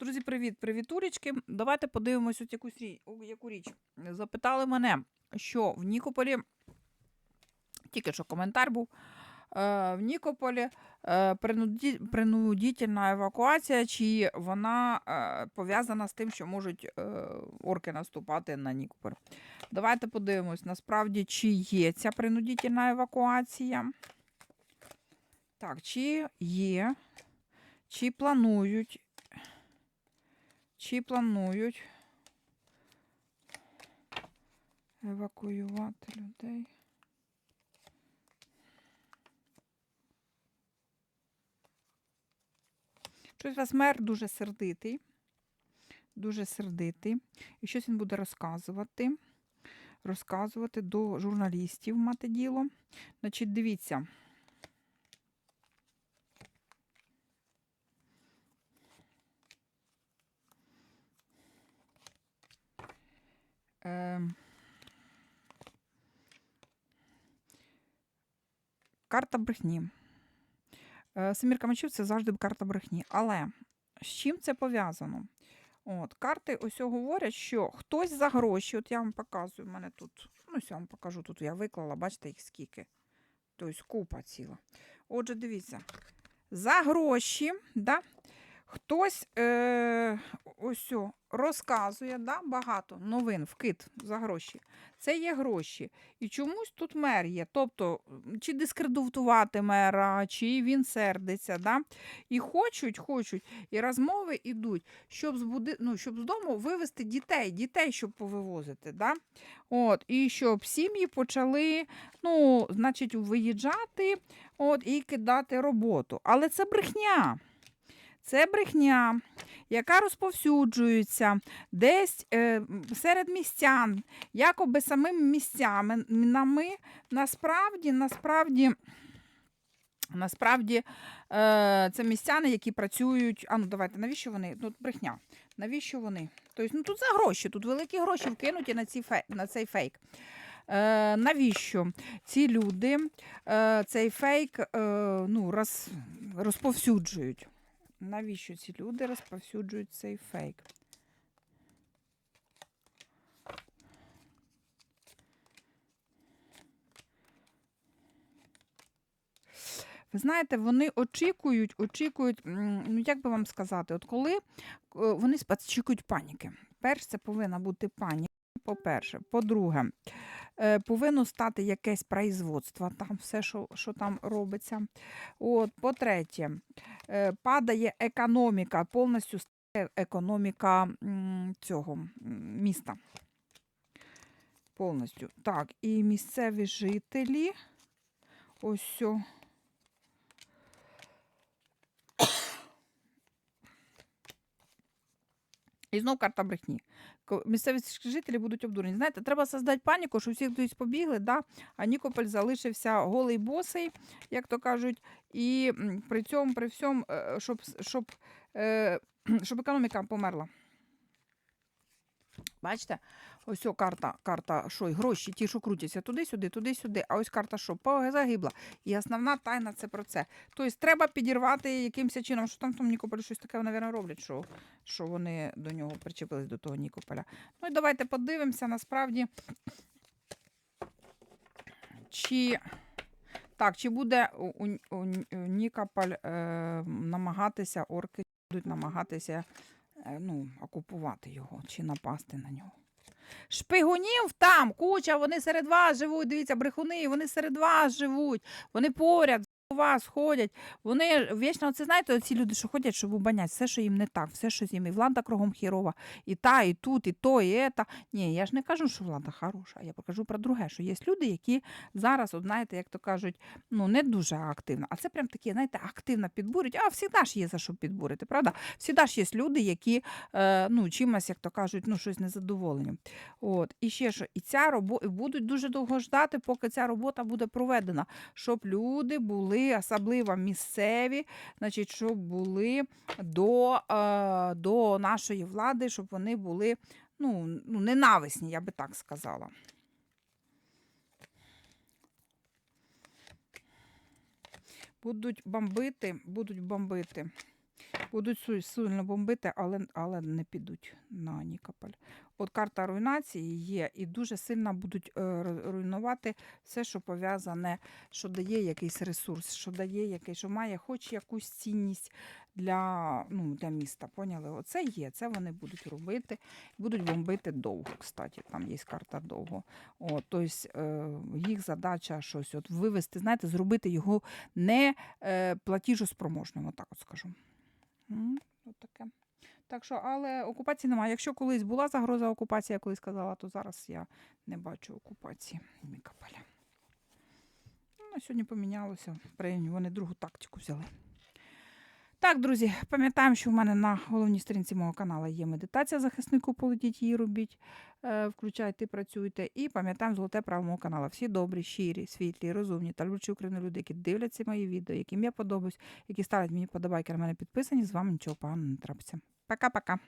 Друзі, привіт, привітулечки. Давайте подивимось от якусь річ, яку річ. Запитали мене, що в Нікополі, тільки що коментар був, е, в Нікополі е, принуді, принудительна евакуація, чи вона е, пов'язана з тим, що можуть орки наступати на Нікополь. Давайте подивимось, насправді, чи є ця принудительна евакуація. Так, чи є, чи планують чи планують евакуювати людей? Щось у вас мер дуже сердитий. Дуже сердитий. І щось він буде розказувати. Розказувати до журналістів мати діло. Значить, дивіться. Карта брехні. Е, Семірка мечів це завжди карта брехні. Але з чим це пов'язано? От, Карти ось говорять, що хтось за гроші, от я вам показую, в мене тут, ну, я вам покажу, тут я виклала, бачите, їх скільки. Тобто купа ціла. Отже, дивіться, за гроші, да, хтось е, ось розказує да, багато новин, вкид за гроші. Це є гроші. І чомусь тут мер є. Тобто, чи дискредитувати мера, чи він сердиться. Да? І хочуть, хочуть, і розмови йдуть, щоб з, буди... ну, щоб з дому вивезти дітей, дітей, щоб повивозити. Да? От, і щоб сім'ї почали ну, значить, виїжджати от, і кидати роботу. Але це брехня. Це брехня, яка розповсюджується десь е, серед містян, якоби самими місцями. Нами насправді, насправді, насправді е, це містяни, які працюють. А ну давайте, навіщо вони? Тут брехня. Навіщо вони? Тобто, ну тут за гроші, тут великі гроші вкинуті на, ці фей, на цей фейк. Е, навіщо ці люди е, цей фейк е, ну, роз, розповсюджують? Навіщо ці люди розповсюджують цей фейк? Ви знаєте, вони очікують, очікують, ну як би вам сказати, от коли е, вони очікують паніки. Перш це повинна бути паніка, по-перше. По-друге, е, повинно стати якесь производство, там все, що, що там робиться. От, по-третє, е, падає економіка, повністю стає економіка цього міста. Повністю. Так, і місцеві жителі. Ось. сьо. І знов карта брехні. Місцеві жителі будуть обдурені. Знаєте, треба создати паніку, що всі хтось побігли, да? а Нікополь залишився голий босий, як то кажуть, і при цьому, при всьому, е, щоб, щоб, е, щоб економіка померла. Бачите? Ось о карта, карта, що й гроші, ті, що крутяться туди-сюди, туди-сюди. А ось карта, що загибла. І основна тайна це про це. Тобто треба підірвати якимось чином, що там тому Нікополі щось таке, мабуть, роблять, що, що вони до нього причепились до того Нікополя. Ну і давайте подивимося, насправді, чи. Так, чи буде у, у у Нікополь е, намагатися, орки будуть намагатися е, ну, окупувати його чи напасти на нього. Шпигунів там куча, вони серед вас живуть. Дивіться, брехуни, вони серед вас живуть, вони поряд у вас ходять. Вони вічно, це знаєте, ці люди, що ходять, щоб убанять, все, що їм не так, все, що їм і влада кругом хірова, і та, і тут, і то, і ета. Ні, я ж не кажу, що влада хороша. Я покажу про друге, що є люди, які зараз, от знаєте, як то кажуть, ну не дуже активно. А це прям такі, знаєте, активно підбурюють. А завжди ж є за що підбурити, правда? Всі ж є люди, які е, ну, чимось, як то кажуть, ну, щось незадоволені. От. І ще що, і ця робота будуть дуже довго ждати, поки ця робота буде проведена, щоб люди були, особливо місцеві, значить, щоб були до, е, до нашої влади, щоб вони були ну, ну, ненависні, я би так сказала. Будуть бомбити, будуть бомбити. Будуть сильно бомбити, але, але не підуть на Нікополь. От карта руйнації є, і дуже сильно будуть е, руйнувати все, що пов'язане, що дає якийсь ресурс, що дає якийсь, що має хоч якусь цінність для, ну, для міста. Поняли? Оце є, це вони будуть робити. Будуть бомбити довго, кстати, там є карта довго. О, тобто е, їх задача щось от вивести, знаєте, зробити його не е, платіжоспроможним, отак от скажу. От таке. Так що, але окупації немає. Якщо колись була загроза окупації, я колись казала, то зараз я не бачу окупації Мікополя. Ну, сьогодні помінялося. Вони другу тактику взяли. Так, друзі, пам'ятаємо, що в мене на головній сторінці мого каналу є медитація захиснику, полетіть її робіть, е, включайте, працюйте. І пам'ятаємо золоте право мого каналу. Всі добрі, щирі, світлі, розумні та люблячі Україну люди, які дивляться мої відео, яким я подобаюсь, які ставлять мені подобайки на мене підписані, з вами нічого поганого не трапиться. Пока-пока.